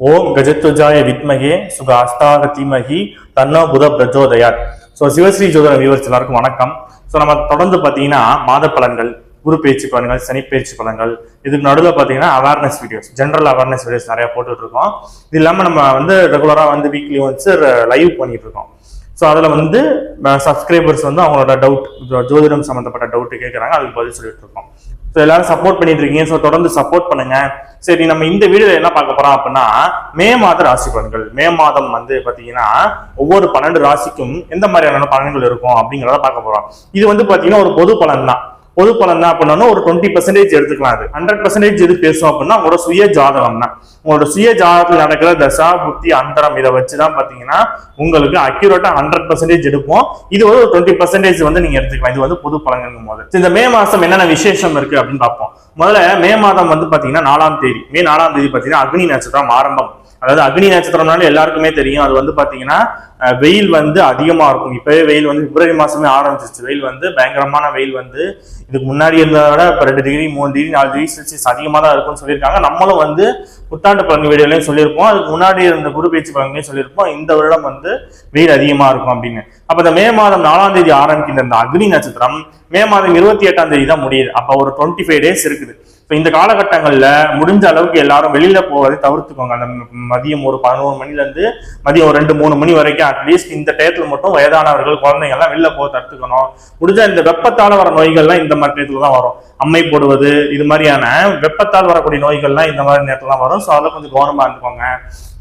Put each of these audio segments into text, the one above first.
ஓம் கஜத்வஜாய வித்மகே சுக அஸ்தாக தீமகி தன்னோ புத பிரஜோதயாத். ஸோ சிவஸ்ரீ ஜோதிட வியூவர்ஸ் எல்லாருக்கும் வணக்கம். ஸோ நம்ம தொடர்ந்து பார்த்தீங்கன்னா மாத பலன்கள் குரு பேச்சு பலன்கள் சனி பேச்சு பலன்கள் இதுக்கு நடுவில் பார்த்தீங்கன்னா awareness videos general awareness videos நிறைய போட்டுட்டு இருக்கோம் இது இல்லாமல் நம்ம வந்து ரெகுலராக வந்து வீக்லி ஒன்ஸ் லைவ் பண்ணிட்டு இருக்கோம் ஸோ அதில் வந்து சப்ஸ்கிரைபர்ஸ் வந்து அவங்களோட டவுட் ஜோதிடம் சம்மந்தப்பட்ட டவுட் கேட்குறாங்க அதுக்கு பதில் சொல்லிட்டு இருக்கோம் ஸோ எல்லாரும் சப்போர்ட் பண்ணிட்டு இருக்கீங்க ஸோ தொடர்ந்து சப்போர்ட் பண்ணுங்க. சரி நம்ம இந்த வீடியோவில் என்ன பார்க்க போறோம் அப்படின்னா மே மாத ராசி பலன்கள். மே மாதம் வந்து பாத்தீங்கன்னா ஒவ்வொரு பன்னெண்டு ராசிக்கும் எந்த மாதிரியான பலன்கள் இருக்கும் அப்படிங்கிறத பார்க்க போறோம். இது வந்து பாத்தீங்கன்னா ஒரு பொது பலன் தான் பொது பலன் தான் அப்படின்னா ஒரு டுவெண்ட்டி பர்சன்டேஜ் எடுத்துக்கலாம் அது. ஹண்ட்ரட் பர்சன்டேஜ் எது பேசும் அப்படின்னா உங்களோட சுய ஜாதகம் தான் உங்களோட சுய ஜாதகத்தில் நடக்கிற தசா புத்தி அந்தரம் இதை வச்சு தான் பார்த்தீங்கன்னா உங்களுக்கு அக்யூரேட்டா ஹண்ட்ரட் பர்சன்டேஜ் எடுப்போம். இது வந்து ஒரு டுவெண்ட்டி பர்சன்டேஜ் வந்து நீங்க எடுத்துக்கலாம். இது வந்து பொது பலன்கள் போது இந்த மே மாசம் என்னென்ன விசேஷம் இருக்கு அப்படின்னு பார்ப்போம். முதல்ல மே மாதம் வந்து பாத்தீங்கன்னா நாலாம் தேதி. மே நாலாம் தேதி பாத்தீங்கன்னா அக்னி நட்சத்திரம் ஆரம்பம். அதாவது அக்னி நட்சத்திரம்னால எல்லாருக்குமே தெரியும். அது வந்து பாத்தீங்கன்னா வெயில் வந்து அதிகமா இருக்கும். இப்பவே வெயில் வந்து பிப்ரவரி மாசமே ஆரம்பிச்சிச்சு வெயில் வந்து பயங்கரமான வெயில் வந்து இதுக்கு முன்னாடி இருந்ததை விட இப்போ ரெண்டு டிகிரி மூணு டிகிரி நாலு டிகிரி செல்சியஸ் அதிகமாக தான் இருக்கும்னு சொல்லியிருக்காங்க. நம்மளும் வந்து புத்தாண்டு பழங்கு வீடியோலையும் சொல்லியிருப்போம். அதுக்கு முன்னாடி இருந்த குரு பேச்சு பழங்குலையும் சொல்லியிருப்போம். இந்த வருடம் வந்து வெயில் அதிகமா இருக்கும் அப்படின்னு. அப்ப இந்த மே மாதம் நாலாம் தேதி ஆரம்பிக்கின்ற இந்த அக்னி நட்சத்திரம் மே மாதம் இருபத்தி எட்டாம் தேதி தான் முடியுது. அப்ப ஒரு டுவெண்ட்டி ஃபைவ் டேஸ் இருக்குது. இப்போ இந்த காலகட்டங்கள்ல முடிஞ்ச அளவுக்கு எல்லாரும் வெளியில போவதை தவிர்த்துக்கோங்க. அந்த மதியம் ஒரு பதினோரு மணில இருந்து மதியம் ஒரு ரெண்டு மூணு மணி வரைக்கும் அட்லீஸ்ட் இந்த டயத்துல மட்டும் வயதானவர்கள் குழந்தைங்க எல்லாம் வெளில போக தடுத்துக்கணும். முடிஞ்ச இந்த வெப்பத்தால வர நோய்கள்லாம் இந்த மாதிரி டயத்துல தான் வரும். அம்மை போடுவது இது மாதிரியான வெப்பத்தால் வரக்கூடிய நோய்கள்லாம் இந்த மாதிரி நேரத்துல தான் வரும். ஸோ அதை கொஞ்சம் கவனமா இருந்துக்கோங்க.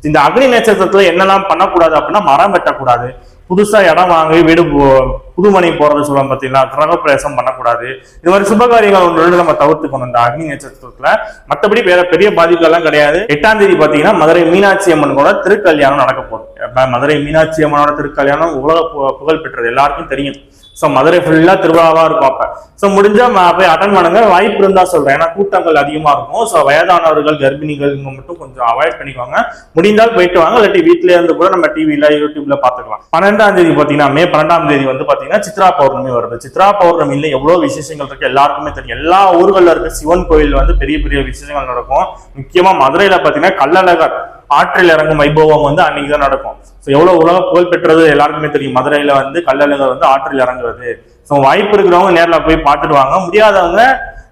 இந்த அக்னி நட்சத்திரத்துல என்னெல்லாம் பண்ணக்கூடாது அப்படின்னா மரம் வெட்டக்கூடாது. புதுசா இடம் வாங்கி வீடு போ- புதுமனை போறது சொல்லுவாங்க பாத்தீங்களா? கிரகப்பிரவேசம் பண்ணக்கூடாது. இது மாதிரி சுபகாரியங்கள் ஒன்று நம்ம தவிர்த்துக்கணும். இந்த அக்னி நட்சத்திரத்துல மற்றபடி வேற பெரிய பாதிப்புகள்லாம் கிடையாது. எட்டாம் தேதி பாத்தீங்கன்னா மதுரை மீனாட்சி அம்மன் கூட திருக்கல்யாணம் நடக்க போகுது. மதுரை மீனாட்சி அம்மனோட திருக்கல்யாணம் உலக பு- புகழ் பெற்றது. எல்லாருக்கும் தெரியும். ஸோ மதுரை ஃபுல்லாக திருவிழாவாக இருக்கும் அப்போ. ஸோ முடிஞ்சால் போய் அட்டன் பண்ணுங்க. வாய்ப்பு இருந்தால் சொல்கிறேன் ஏன்னா கூட்டங்கள் அதிகமாக இருக்கும். ஸோ வயதானவர்கள் கர்ப்பிணிகள் இவங்க மட்டும் கொஞ்சம் அவாய்ட் பண்ணிக்குவாங்க. முடிந்தால் போயிட்டு வாங்க. இல்லாட்டி வீட்டிலேருந்து இருந்து கூட நம்ம டிவியில் யூடியூப்ல பார்த்துக்கலாம். பன்னெண்டாம் தேதி பார்த்தீங்கன்னா மே பன்னெண்டாம் தேதி வந்து பார்த்தீங்கன்னா பார்த்தீங்கன்னா சித்ரா பௌர்ணமி வருது. சித்ரா பௌர்ணமியில எவ்வளவு விசேஷங்கள் இருக்கு எல்லாருக்குமே தெரியும். எல்லா ஊர்களில் இருக்க சிவன் கோயில் வந்து பெரிய பெரிய விசேஷங்கள் நடக்கும். முக்கியமா மதுரையில பாத்தீங்கன்னா கள்ளழகர் ஆற்றில் இறங்கும் வைபவம் வந்து அன்னைக்கு தான் நடக்கும். ஸோ எவ்வளவு உலக புகழ் பெற்றது எல்லாருக்குமே தெரியும். மதுரையில வந்து கள்ளழகர் வந்து ஆற்றில் இறங்குறது. ஸோ வாய்ப்பு இருக்கிறவங்க நேர்ல போய் பார்த்துட்டு வாங்க முடியாதவங்க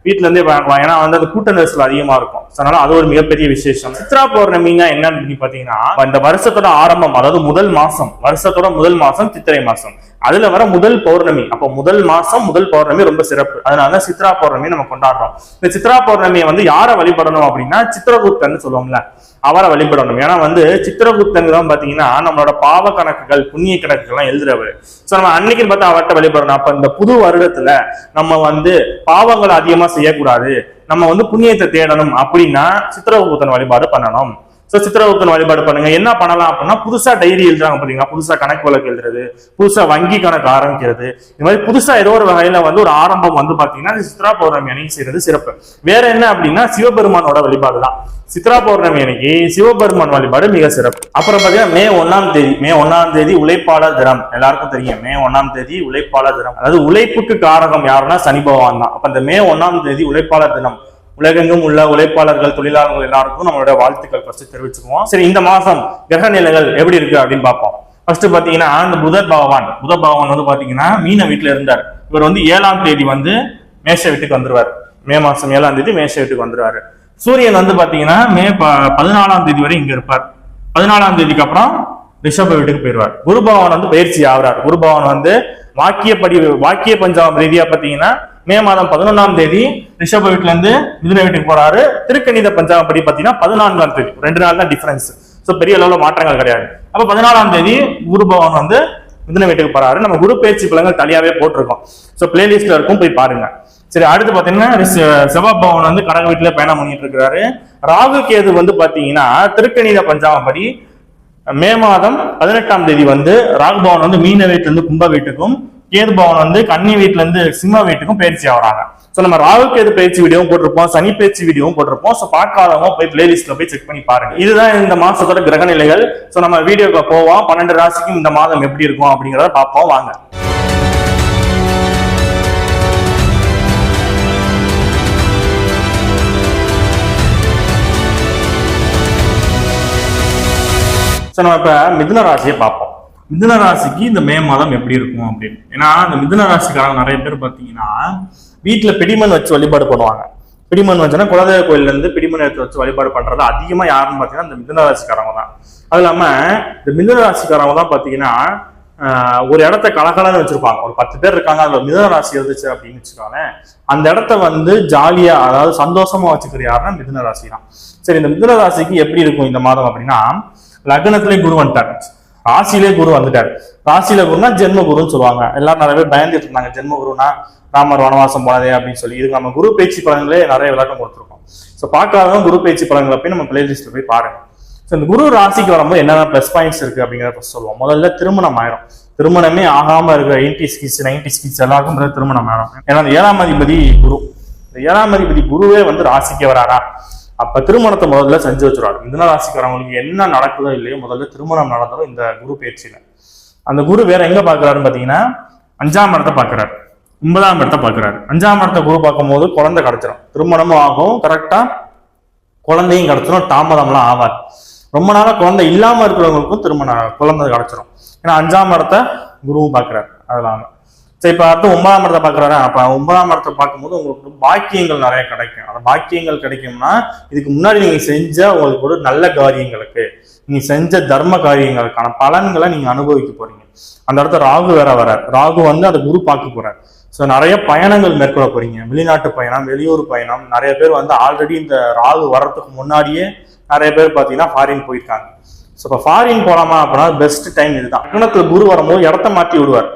வீட்டுல இருந்தே பார்க்கலாம். ஏன்னா வந்து அந்த கூட்ட நெரிசல் அதிகமா இருக்கும். அதனால அது ஒரு மிகப்பெரிய விசேஷம். சித்ரா பௌர்ணமின்னா என்னன்னு பாத்தீங்கன்னா இந்த வருஷத்தோட ஆரம்பம் அதாவது முதல் மாசம் வருஷத்தோட முதல் மாசம் சித்திரை மாசம். அதுல வர முதல் பௌர்ணமி. அப்போ முதல் மாசம் முதல் பௌர்ணமி ரொம்ப சிறப்பு. அதனால சித்ரா பௌர்ணமி நம்ம கொண்டாடுறோம். இந்த சித்ரா பௌர்ணமியை வந்து யாரை வழிபடணும் அப்படின்னா சித்திரகுப்தன்னு சொல்லுவோம்ல. அவரை வழிபடணும். ஏன்னா வந்து சித்திரகுப்தன் தான் பாத்தீங்கன்னா நம்மளோட பாவ கணக்குகள் புண்ணிய கணக்குகள்லாம் எழுதுறவர். சோ நம்ம அன்னைக்கு பார்த்தா அவர்கிட்ட வழிபடணும். அப்ப இந்த புது வருடத்துல நம்ம வந்து பாவங்களை அதிகமா செய்யக்கூடாது. நம்ம வந்து புண்ணியத்தை தேடணும் அப்படின்னா சித்திரகுப்தன் வழிபாடு பண்ணணும். ஸோ சித்திரவுக்கன் வழிபாடு பண்ணுங்க. என்ன பண்ணலாம் அப்படின்னா புதுசா டைரி எழுதுறாங்க பாத்தீங்களா? புதுசா கணக்கு வழக்கு எழுதுறது புதுசா வங்கி கணக்கு ஆரம்பிக்கிறது. இந்த மாதிரி புதுசா ஏதோ ஒரு வகையில வந்து ஒரு ஆரம்பம் வந்து பாத்தீங்கன்னா இந்த சித்ரா பௌர்ணமி அன்னைக்கு செய்யறது சிறப்பு. வேற என்ன அப்படின்னா சிவபெருமானோட வழிபாடு தான். சித்ரா பௌர்ணமி அன்னைக்கு சிவபெருமான் வழிபாடு மிக சிறப்பு. அப்புறம் பாத்தீங்கன்னா மே ஒண்ணாம் தேதி மே ஒண்ணாம் தேதி உழைப்பாளர் தினம். எல்லாருக்கும் தெரியும் மே ஒண்ணாம் தேதி உழைப்பாளர் தினம். அதாவது உழைப்புக்கு காரகம் யாருன்னா சனி பகவான் தான். அப்ப இந்த மே ஒண்ணாம் தேதி உழைப்பாளர் தினம். உலகெங்கும் உள்ள உழைப்பாளர்கள் தொழிலாளர்கள் எல்லாருக்கும் நம்மளோட வாழ்த்துக்கள் ஃபர்ஸ்ட் தெரிவிச்சுக்குவோம். சரி இந்த மாசம் கிரக நிலைகள் எப்படி இருக்கு அப்படின்னு பார்ப்போம். ஃபர்ஸ்ட் பாத்தீங்கன்னா அந்த புதன் பகவான் புத பகவான் வந்து பாத்தீங்கன்னா மீன வீட்டுல இருந்தார். இவர் வந்து ஏழாம் தேதி வந்து மேஷ வீட்டுக்கு வந்துருவார். மே மாசம் ஏழாம் தேதி மேஷ வீட்டுக்கு வந்துருவாரு. சூரியன் வந்து பாத்தீங்கன்னா மே ப- பதினாலாம் தேதி வரை இங்க இருப்பார். பதினாலாம் தேதிக்கு அப்புறம் ரிஷப வீட்டுக்கு போயிடுவார் குரு பகவான் வந்து பயிற்சி ஆகிறார். குரு பகவான் வந்து வாக்கியப்படி வாக்கிய பஞ்சாபம் ரீதியா பாத்தீங்கன்னா மே மாதம் பதினொன்னாம் தேதி ரிஷப வீட்டுல இருந்து மிதுன வீட்டுக்கு போறாரு. திருக்கணித பஞ்சாங்கம் படி பாத்தீங்கன்னா பதினான்காம் தேதி. ரெண்டு நாள் தான் டிஃபரன்ஸ் சோ பெரிய அளவுல மாற்றங்கள் கிடையாது. அப்ப பதினாலாம் தேதி குரு வந்து மிதுன வீட்டுக்கு போறாரு. நம்ம குரு பயிற்சி பலங்கள் தனியாவே போட்டிருக்கோம். சோ பிளேலிஸ்ட்ல இருக்கும் போய் பாருங்க. சரி அடுத்து பாத்தீங்கன்னா செவ்வாய் பவன் வந்து கடக வீட்டுல பயணம் பண்ணிட்டு இருக்கிறாரு ராகு கேது வந்து பாத்தீங்கன்னா திருக்கணித பஞ்சாங்கம் படி மே மாதம் பதினெட்டாம் தேதி வந்து ராகு பவன் வந்து மீன வீட்டுல இருந்து கும்ப வீட்டுக்கும் கேது பவன் வந்து கன்னி வீட்டுல இருந்து சிம்ம வீட்டுக்கும் பயிற்சி ஆகுறாங்க. ஸோ நம்ம ராகு கேது பயிற்சி வீடியோவும் போட்டிருப்போம் சனி பயிற்சி வீடியோவும் போட்டிருப்போம். ஸோ பார்க்காதவங்க போய் பிளேலிஸ்ட்ல போய் செக் பண்ணி பாருங்க. இதுதான் இந்த மாசத்தோட கிரக நிலைகள். ஸோ நம்ம வீடியோக்கு போவோம். பன்னெண்டு ராசிக்கும் இந்த மாதம் எப்படி இருக்கும் அப்படிங்கிறத பார்ப்போம். வாங்க. ஸோ நம்ம இப்போ மிதுன ராசியை பார்ப்போம். மிதுன ராசிக்கு இந்த மே மாதம் எப்படி இருக்கும் அப்படின்னு. ஏன்னா இந்த மிதுன ராசிக்காரங்க நிறைய பேர் பார்த்தீங்கன்னா வீட்டுல பிடிமண் வச்சு வழிபாடு பண்ணுவாங்க. பிடிமண் வச்சுன்னா குலதெய்வ கோயில்ல இருந்து பிடிமண் எடுத்து வச்சு வழிபாடு பண்றது அதிகமா யாருன்னு பாத்தீங்கன்னா இந்த மிதன தான். அது இல்லாம இந்த மிதுன ராசிக்காரங்க தான் பாத்தீங்கன்னா ஒரு இடத்த கலகலன்னு வச்சிருப்பாங்க. ஒரு பத்து பேர் இருக்காங்க அதுல மிதன ராசி இருந்துச்சு அப்படின்னு வச்சுக்கோங்களேன். அந்த இடத்த வந்து ஜாலியா அதாவது சந்தோஷமா வச்சுக்கிற யாருன்னா மிதன ராசி தான். சரி இந்த மிதன ராசிக்கு எப்படி இருக்கும் இந்த மாதம் அப்படின்னா லக்னத்திலே குரு வந்துட்டாங்க ராசியிலே குரு வந்துட்டார். ராசியில குருனா ஜென்ம குருன்னு சொல்லுவாங்க. எல்லாரும் நிறைய பேர் பயந்துட்டு இருந்தாங்க. ஜென்ம குருனா ராமர் வனவாசம் போனதே அப்படின்னு சொல்லி. இதுக்கு நம்ம குரு பேச்சு பலன்களே நிறைய விளக்கம் கொடுத்துருக்கோம். ஸோ பார்க்காதவங்க குரு பேச்சு பலன்களை போய் நம்ம பிளேலிஸ்ட்ல போய் பாருங்க. ஸோ இந்த குரு ராசிக்கு வரும்போது என்னென்ன ப்ளஸ் பாயிண்ட்ஸ் இருக்கு அப்படிங்கிறத சொல்லுவோம். முதல்ல திருமணம் ஆயிரும். திருமணமே ஆகாம இருக்கிற எயிட்டி ஸ்கிட்ஸ் நைன்டி ஸ்கிட்ஸ் எல்லாருக்கும் திருமணம் ஆயிரும். ஏன்னா ஏழாம் அதிபதி குரு. இந்த ஏழாம் அதிபதி குருவே வந்து ராசிக்கு வராரா? அப்ப திருமணத்தை முதல்ல செஞ்சு வச்சிருவாரு. மிதுன ராசிக்காரவங்களுக்கு என்ன நடக்குதோ இல்லையோ முதல்ல திருமணம் நடந்ததோ இந்த குரு பயிற்சியில. அந்த குரு வேற எங்க பாக்குறாருன்னு பாத்தீங்கன்னா அஞ்சாம் இடத்தை பாக்குறாரு ஒன்பதாம் இடத்தை பாக்குறாரு அஞ்சாம் இடத்தை குரு பார்க்கும்போது குழந்தை கிடைச்சிரும். திருமணமும் ஆகும். கரெக்டா குழந்தையும் கிடைச்சிடும் தாமதம்லாம் ஆகாது. ரொம்ப நாளா குழந்தை இல்லாம இருக்கிறவங்களுக்கும் திருமணம் குழந்தை கிடைச்சிடும் ஏன்னா அஞ்சாம் இடத்தை குருவும் பாக்குறாரு அதெல்லாம் சரி இப்போ அடுத்து ஒன்பதாம் இடத்தை பார்க்குறாரு. அப்போ ஒன்பதாம் இடத்தை பார்க்கும்போது உங்களுக்கு பாக்கியங்கள் நிறைய கிடைக்கும். அந்த பாக்கியங்கள் கிடைக்கும்னா இதுக்கு முன்னாடி நீங்க செஞ்ச உங்களுக்கு ஒரு நல்ல காரியங்களுக்கு நீங்க செஞ்ச தர்ம காரியங்களுக்கான பலன்களை நீங்க அனுபவிக்க போறீங்க. அந்த இடத்த ராகு வேற வரார். ராகு வந்து அந்த குரு பார்க்க போறார். ஸோ நிறைய பயணங்கள் மேற்கொள்ள போறீங்க. வெளிநாட்டு பயணம் வெளியூர் பயணம் நிறைய பேர் வந்து ஆல்ரெடி இந்த ராகு வர்றதுக்கு முன்னாடியே நிறைய பேர் பார்த்தீங்கன்னா ஃபாரின் போயிருக்காங்க. ஸோ இப்போ ஃபாரின் போகலாமா அப்படின்னா பெஸ்ட் டைம் இதுதான். லக்னத்துல குரு வரும்போது இடத்த மாற்றி விடுவார்.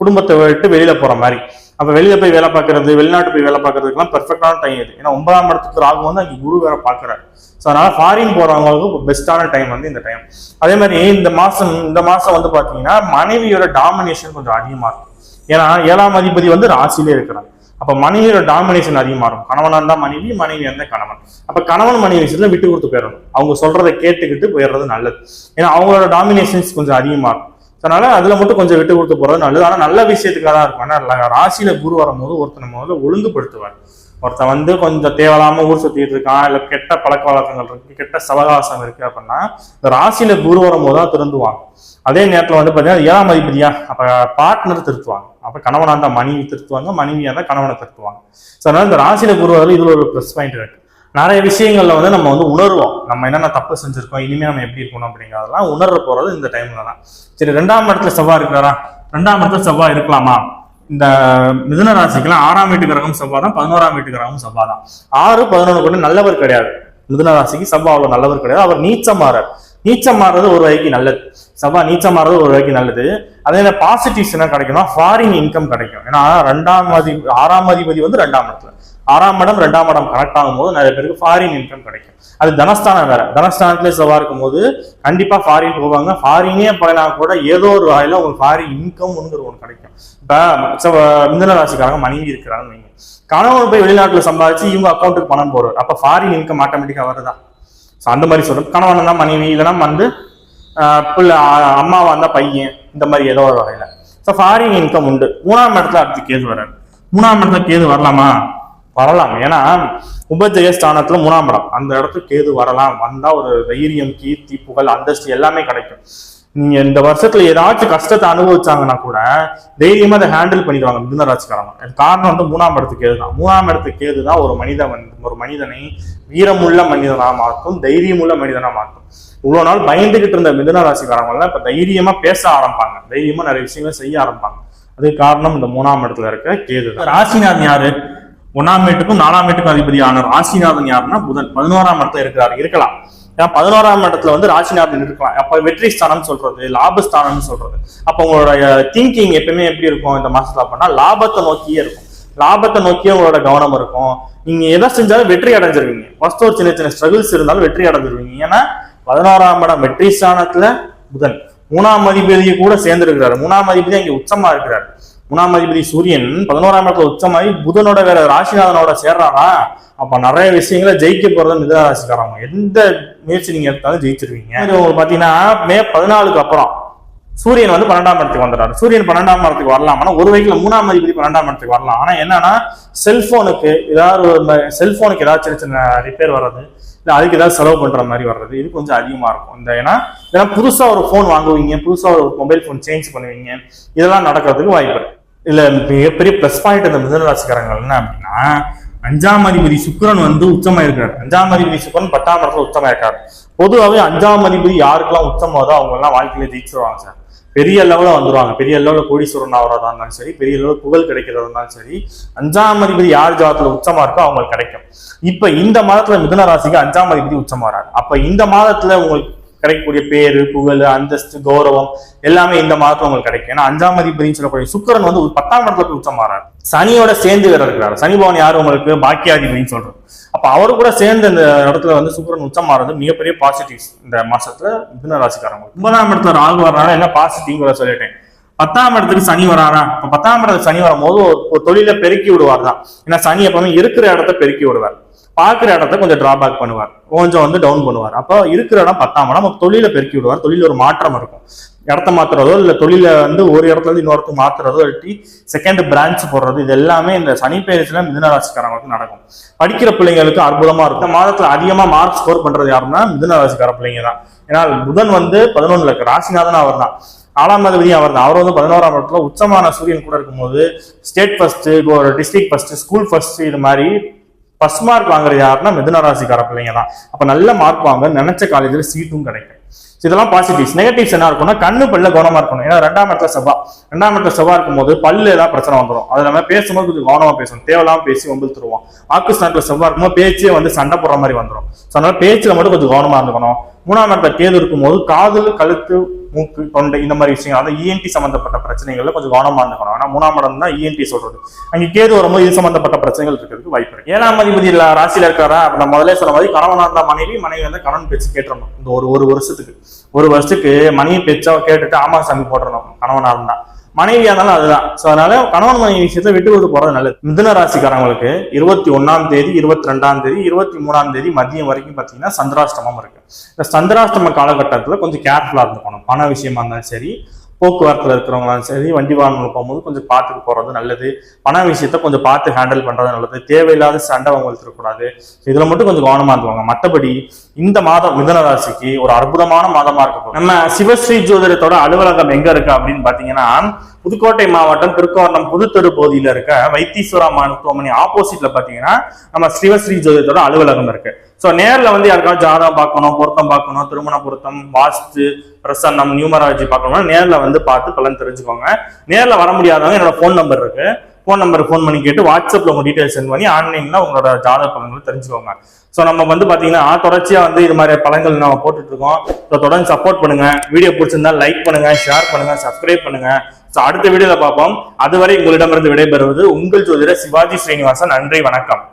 குடும்பத்தை விட்டு வெளியில போற மாதிரி. அப்ப வெளியில போய் வேலை பார்க்கறது வெளிநாட்டு போய் வேலை பார்க்கறதுக்குலாம் பெர்ஃபெக்டான டைம் இது. ஏன்னா ஒன்பதாம் இடத்துக்கு ராகு வந்து அங்கே குரு வேற பார்க்கறாரு. ஸோ அதனால ஃபாரின் போறவங்களுக்கு பெஸ்டான டைம் வந்து இந்த டைம் அதே மாதிரி இந்த மாசம் இந்த மாசம் வந்து பாத்தீங்கன்னா மனைவியோட டாமினேஷன் கொஞ்சம் அதிகமா இருக்கும். ஏன்னா ஏழாம் அதிபதி வந்து ராசியிலே இருக்கிறாங்க அப்ப மனைவியோட டாமினேஷன் அதிகமா இருக்கும். கணவனா இருந்தா மனைவி மனைவி இருந்தா கணவன். அப்ப கணவன் மனைவி விஷயத்துல விட்டு கொடுத்து போயிடணும். அவங்க சொல்றதை கேட்டுக்கிட்டு போயிடுறது நல்லது. ஏன்னா அவங்களோட டாமினேஷன்ஸ் கொஞ்சம் அதிகமா இருக்கும். அதனால அதுல மட்டும் கொஞ்சம் விட்டு கொடுத்து போறது நல்லது. ஆனா நல்ல விஷயத்துக்காக தான் இருக்கும். ஆனா ராசியில குரு வரும்போது ஒருத்தனை முதல்ல ஒழுங்குபடுத்துவார். ஒருத்தன் வந்து கொஞ்சம் தேவையில்லாம ஊர் சுத்திட்டு இருக்கான் இல்ல கெட்ட பழக்க வழக்கங்கள் இருக்கு கெட்ட சவகாசம் இருக்கு அப்படின்னா இந்த ராசியில குரு வரும்போது தான் திருந்துவாங்க. அதே நேரத்துல வந்து பாத்தீங்கன்னா ஏழாம் அதிபதியா அப்ப பார்ட்னர் திருத்துவாங்க. அப்ப கணவனா இருந்தா மனைவி திருத்துவாங்க மனைவியா இருந்தா கணவனை திருத்துவாங்க. ஸோ அதனால இந்த ராசியில குரு வரல இதுல ஒரு ப்ளஸ் பாயிண்ட் இருக்கு. நிறைய விஷயங்களில் வந்து நம்ம வந்து உணர்வோம். நம்ம என்னென்ன தப்பு செஞ்சுருக்கோம் இனிமேல் நம்ம எப்படி இருக்கணும் அப்படிங்கிறதெல்லாம் உணர போகிறது இந்த டைமில் தான். சரி ரெண்டாம் இடத்துல செவ்வாய் இருக்கிறாரா? ரெண்டாம் இடத்துல செவ்வாய் இருக்கலாமா? இந்த மிதுன ராசிக்கெல்லாம் ஆறாம் வீட்டு கிரகம் செவ்வாய் தான் பதினோராம் வீட்டு கிரகம் செவ்வாய் தான். ஆறு பதினொன்று கூட நல்லவர் கிடையாது. மிதுன ராசிக்கு செவ்வாய் அவ்வளோ நல்லவர் கிடையாது. அவர் நீச்சம் மாறார். நீச்சம் மாறுறது ஒரு வகைக்கு நல்லது. செவ்வாய் நீச்சம் மாறுறது ஒரு வகைக்கு நல்லது. அதே பாசிட்டிவ்ஸ் என்ன கிடைக்கும்னா ஃபாரின் இன்கம் கிடைக்கும். ஏன்னா ரெண்டாம் அதிபதி ஆறாம் அதிபதி வந்து ரெண்டாம் இடத்துல. ஆறாம் இடம் ரெண்டாம் இடம் கனெக்ட் ஆகும்போது நிறைய பேருக்கு ஃபாரின் இன்கம் கிடைக்கும். அது தனஸ்தானம் வேற. தனஸ்தானத்துல செவ்வாய் இருக்கும்போது கண்டிப்பா ஃபாரின் போவாங்க. ஃபாரினே போயினா கூட ஏதோ ஒரு வகையில உங்களுக்கு ஃபாரின் இன்கம் ஒன்று ஒன்று கிடைக்கும். இப்போ மிதன ராசிக்காரங்க மனைவி இருக்கிறாங்கன்னு வைங்க. கணவன் போய் வெளிநாட்டுல சம்பாதிச்சு இவங்க அக்கௌண்ட்டுக்கு பணம் போடுவார் அப்ப ஃபாரின் இன்கம் ஆட்டோமேட்டிக்கா வருதா? ஸோ அந்த மாதிரி சொல்றேன். கணவன் தான் மனைவி இதெல்லாம் வந்து பிள்ளை ஆஹ் அம்மாவா இருந்தா பையன் இந்த மாதிரி ஏதோ ஒரு வகையில. ஸோ ஃபாரின் இன்கம் உண்டு. மூணாம் இடத்துல அடுத்து கேது வராது மூணாம் இடத்துல கேது வரலாமா? வரலாம். ஏன்னா உபஜய ஸ்தானத்துல மூணாம் இடம். அந்த இடத்துக்கு கேது வரலாம். வந்தா ஒரு தைரியம் கீர்த்தி புகழ் அந்தஸ்து எல்லாமே கிடைக்கும். நீங்க இந்த வருஷத்துல ஏதாச்சும் கஷ்டத்தை அனுபவிச்சாங்கன்னா கூட தைரியமா அதை ஹேண்டில் பண்ணிடுவாங்க மிதுன ராசிக்காரங்க. காரணம் வந்து மூணாம் இடத்துக்கு கேது தான். மூணாம் இடத்துக்கு கேது தான் ஒரு மனிதன் ஒரு மனிதனை வீரமுள்ள மனிதனா மாற்றும் தைரியமுள்ள மனிதனா மாற்றும். இவ்வளவு நாள் பயந்துகிட்டு இருந்த மிதுன ராசிக்காரங்க எல்லாம் இப்ப தைரியமா பேச ஆரம்பிப்பாங்க. தைரியமா நிறைய விஷயங்களை செய்ய ஆரம்பிப்பாங்க. அதுக்கு காரணம் இந்த மூணாம் இடத்துல இருக்க கேது தான். ராசிநாதன் யாரு? ஒன்னாம் வீட்டுக்கும் நாலாம் வீட்டுக்கும் அதிபதியான ராசிநாதன் யாருன்னா புதன். பதினோராம் இடத்துல இருக்கிறார் இருக்கலாம். ஏன்னா பதினோராம் இடத்துல வந்து ராசிநாதன் இருக்கலாம். அப்ப வெற்றி ஸ்தானம் சொல்றது லாபஸ்தானம்னு சொல்றது. அப்ப உங்களோட திங்கிங் எப்பவுமே எப்படி இருக்கும் இந்த மாசத்துல அப்படின்னா லாபத்தை நோக்கியே இருக்கும். லாபத்தை நோக்கியே உங்களோட கவனம் இருக்கும். நீங்க எதை செஞ்சாலும் வெற்றி அடைஞ்சிருவீங்க. ஃபர்ஸ்ட் ஒரு சின்ன சின்ன ஸ்ட்ரகிள்ஸ் இருந்தாலும் வெற்றி அடைஞ்சிருவீங்க. ஏன்னா பதினோராம் இடம் வெற்றி ஸ்தானத்துல புதன். மூணாம் அதிபதியை கூட சேர்ந்திருக்கிறாரு. மூணாம் அதிபதி அங்கே உச்சமா இருக்கிறாரு. மூணாம் அதிபதி சூரியன் பதினோராம் இடத்துல உச்சமாகி புதனோட வேற ராசிநாதனோட சேர்றாரா? அப்ப நிறைய விஷயங்களை ஜெயிக்க போறது மிதராசிக்காரங்க எந்த முயற்சி நீங்க எடுத்தாலும் ஜெயிச்சிருவீங்க. இது உங்களுக்கு பாத்தீங்கன்னா மே பதினாலுக்கு அப்புறம் சூரியன் வந்து பன்னெண்டாம் இடத்துக்கு வந்துடுறாரு சூரியன் பன்னெண்டாம் இடத்துக்கு வரலாம் ஆனா ஒரு வகையில மூணாம் அதிபதி பன்னெண்டாம் இடத்துக்கு வரலாம். ஆனா என்னன்னா செல்போனுக்கு ஏதாவது செல்போனுக்கு ஏதாவது சின்ன சின்ன ரிப்பேர் வர்றது இல்லை அதுக்கு ஏதாவது செலவு பண்ற மாதிரி வர்றது இது கொஞ்சம் அதிகமா இருக்கும். இந்த ஏன்னா ஏன்னா புதுசா ஒரு ஃபோன் வாங்குவீங்க புதுசா ஒரு மொபைல் ஃபோன் சேஞ்ச் பண்ணுவீங்க இதெல்லாம் நடக்கிறதுக்கு வாய்ப்பு இருக்கு. இதுல மிகப்பெரிய ப்ளஸ் பாயிண்ட் இந்த மிதன ராசிக்காரங்கள் என்ன அப்படின்னா அஞ்சாம் அதிபதி சுக்கிரன் வந்து உச்சமா இருக்கிறார் அஞ்சாம் அதிபதி சுக்கிரன் பத்தாம் இடத்துல உச்சமா இருக்கார் பொதுவாகவே அஞ்சாம் அதிபதி யாருக்கெல்லாம் உச்சமாதோ அவங்க எல்லாம் வாழ்க்கையில ஜெயிச்சிருவாங்க சார். பெரிய லெவலில் வந்துருவாங்க. பெரிய லெவலில் கோடீஸ்வரன் ஆகிறதா இருந்தாலும் சரி பெரிய லெவலில் புகழ் கிடைக்கிறதா இருந்தாலும் சரி அஞ்சாம் அதிபதி யார் ஜாதத்துல உச்சமா இருக்கோ அவங்களுக்கு கிடைக்கும். இப்ப இந்த மாதத்துல மிதன ராசிக்கு அஞ்சாம் அதிபதி உச்சமா வராரு அப்ப இந்த மாதத்துல உங்களுக்கு கிடைக்கக்கூடிய பேரு புகழ் அந்தஸ்து கௌரவம் எல்லாமே இந்த மாதத்துல உங்களுக்கு கிடைக்கும். ஏன்னா அஞ்சாம் அதிபதினு சொல்லக்கூடிய சுக்கிரன் வந்து ஒரு பத்தாம் இடத்துல போய் உச்சம் மாறாரு சனியோட சேர்ந்து வேற இருக்கிறாரு. சனி பவன் யாரு உங்களுக்கு? பாக்கியாதிபதினு சொல்றது அப்ப அவரு கூட சேர்ந்து இந்த இடத்துல வந்து சுக்கிரன் உச்சம் மாறது மிகப்பெரிய பாசிட்டிவ்ஸ் இந்த மாசத்துல மிதுன ராசிக்காரங்க ஒன்பதாம் இடத்துல ராகு என்ன பாசிட்டிவ் சொல்லிட்டேன். பத்தாம் இடத்துக்கு சனி வராரா? இப்ப பத்தாம் இடத்துக்கு சனி வரும்போது ஒரு- ஒரு தொழிலை பெருக்கி விடுவார் தான். ஏன்னா சனி எப்பவுமே இருக்கிற இடத்த பெருக்கி விடுவார். பார்க்குற இடத்த கொஞ்சம் டிராபேக் பண்ணுவார். கொஞ்சம் வந்து டவுன் பண்ணுவார். அப்போ இருக்கிற இடம் பத்தாம் இடம் தொழில தொழிலை பெருக்கி விடுவார். தொழில் ஒரு மாற்றம் இருக்கும். இடத்த மாத்துறதோ இல்லை தொழில வந்து ஒரு இடத்துல இருந்து இன்னொருத்தர் மாத்துறதோ இல்லாட்டி செகண்ட் பிரான்ச் போடுறது இது எல்லாமே இந்த சனி பயிற்சியில மிதுனராசிக்காரங்களுக்கு நடக்கும். படிக்கிற பிள்ளைங்களுக்கு அற்புதமா இருக்கும். இந்த மாதத்துல அதிகமா மார்க் ஸ்கோர் பண்றது யாருன்னா மிதுனராசிக்கார பிள்ளைங்க தான். ஏன்னா புதன் வந்து பதினொன்னுல இருக்கு. ராசிநாதன் அவர் தான். நாலாம் அதிபதி அவர் தான் அவர் வந்து பதினோராம் இடத்துல உச்சமான சூரியன் கூட இருக்கும்போது state first district first school first இது மாதிரி ஃபர்ஸ்ட் மார்க் வாங்குறது யாருன்னா மிதுன ராசிக்கார பிள்ளைங்க தான் அப்போ நல்ல மார்க் வாங்க நினைச்ச காலேஜில் சீட்டும் கிடைக்கும். இதெல்லாம் பாசிட்டிவ்ஸ் நெகட்டிவ்ஸ் என்ன இருக்கும்னா கண்ணு பல்ல கவனமா இருக்கணும். ஏன்னா ரெண்டாம் இடத்துல செவ்வா. ரெண்டாம் இடத்துல செவ்வா இருக்கும்போது பல்லு ஏதாவது பிரச்சனை வந்துடும் அது நம்ம பேசும்போது கொஞ்சம் கவனமா பேசணும். தேவையில்லாம பேசி வம்பில் தருவோம். ஆக்குஸ்தானத்துல செவ்வா இருக்கும்போது பேச்சே வந்து சண்டை போடுற மாதிரி வந்துடும் ஸோ அதனால பேச்சுல மட்டும் கொஞ்சம் கவனமா இருந்துக்கணும். மூணாம் இடத்துல கேது இருக்கும்போது காதல் கழுத்து மூக்கு தொண்டை இந்த மாதிரி விஷயங்கள். அதாவது இஎன்டி சம்பந்தப்பட்ட பிரச்சனைகள்ல கொஞ்சம் கவனமா இருந்துக்கணும். ஏன்னா மூணாம் இடம் தான் இஎன்டி சொல்றது. அங்கே கேது வரும்போது இது சம்பந்தப்பட்ட பிரச்சனைகள் இருக்கிறதுக்கு வாய்ப்பு இருக்கு. ஏழாம் அதிபதி இல்ல ராசியில இருக்கிறா அப்ப நான் முதல்ல சொன்ன மாதிரி கணவனா இருந்தா மனைவி மனைவி வந்து கணவன் பேச்சு கேட்டுறணும். இந்த ஒரு ஒரு வருஷத்துக்கு. ஒரு வருஷத்துக்கு மனைவி பேச்சா கேட்டுட்டு ஆமா சாமி போட்டுறணும். கணவனா இருந்தா. மனைவியா இருந்தாலும் அதுதான். சோ அதனால கணவன் மனைவி விஷயத்துல விட்டு கொடுத்து போறது நல்லது. மிதன ராசிக்காரங்களுக்கு இருபத்தி ஒன்னாம் தேதி இருபத்தி ரெண்டாம் தேதி இருபத்தி மூணாம் தேதி மதியம் வரைக்கும் பாத்தீங்கன்னா சந்திராஷ்டமம் இருக்கு. இந்த சந்திராஷ்டம காலகட்டத்துல கொஞ்சம் கேர்ஃபுல்லா இருந்துக்கணும். பண விஷயமா இருந்தாலும் சரி போக்குவரத்தில் இருக்கிறவங்களும் சரி வண்டி வாகனங்கள் போகும்போது கொஞ்சம் பார்த்துட்டு போகிறது நல்லது. பண விஷயத்த கொஞ்சம் பார்த்து ஹேண்டில் பண்ணுறது நல்லது. தேவையில்லாத சண்டை அவங்களுக்கு இருக்கக்கூடாது இதில் மட்டும் கொஞ்சம் கவனமாக இருந்துவாங்க மற்றபடி இந்த மாதம் மிதன ராசிக்கு ஒரு அற்புதமான மாதமாக இருக்கும் நம்ம சிவஸ்ரீ ஜோதிடத்தோட அலுவலகம் எங்கே இருக்கு அப்படின்னு பார்த்தீங்கன்னா புதுக்கோட்டை மாவட்டம் திருக்கோணம் புதுத்தெரு பகுதியில் இருக்க வைத்தீஸ்வரா மருத்துவமனை ஆப்போசிட்ல பார்த்தீங்கன்னா நம்ம சிவஸ்ரீ ஜோதிடத்தோட அலுவலகம் இருக்குது ஸோ நேரில் வந்து யாருக்காவது ஜாதகம் பார்க்கணும் பொருத்தம் பார்க்கணும் திருமண பொருத்தம் வாஸ்து பிரசன்னம் நியூமராலஜி பார்க்கணும்னா நேரில் வந்து பார்த்து பலன் தெரிஞ்சுக்கோங்க. நேரில் வர முடியாதவங்க என்னோட ஃபோன் நம்பர் இருக்கு. ஃபோன் நம்பர் ஃபோன் பண்ணி கேட்டு வாட்ஸ்அப்பில் உங்கள் டீடைல்ஸ் சென்ட் பண்ணி ஆன்லைனில் உங்களோட ஜாதக பலன்களை தெரிஞ்சுக்கோங்க. ஸோ நம்ம வந்து பார்த்தீங்கன்னா தொடர்ச்சியாக வந்து இது மாதிரி பழங்கள் நம்ம போட்டுட்டு இருக்கோம். ஸோ தொடர்ந்து சப்போர்ட் பண்ணுங்க. வீடியோ பிடிச்சிருந்தா லைக் பண்ணுங்க ஷேர் பண்ணுங்க சப்ஸ்கிரைப் பண்ணுங்க. ஸோ அடுத்த வீடியோவில் பார்ப்போம். அதுவரை உங்களிடமிருந்து விடைபெறுவது உங்கள் ஜோதிடர் சிவாஜி ஸ்ரீனிவாசன். நன்றி வணக்கம்.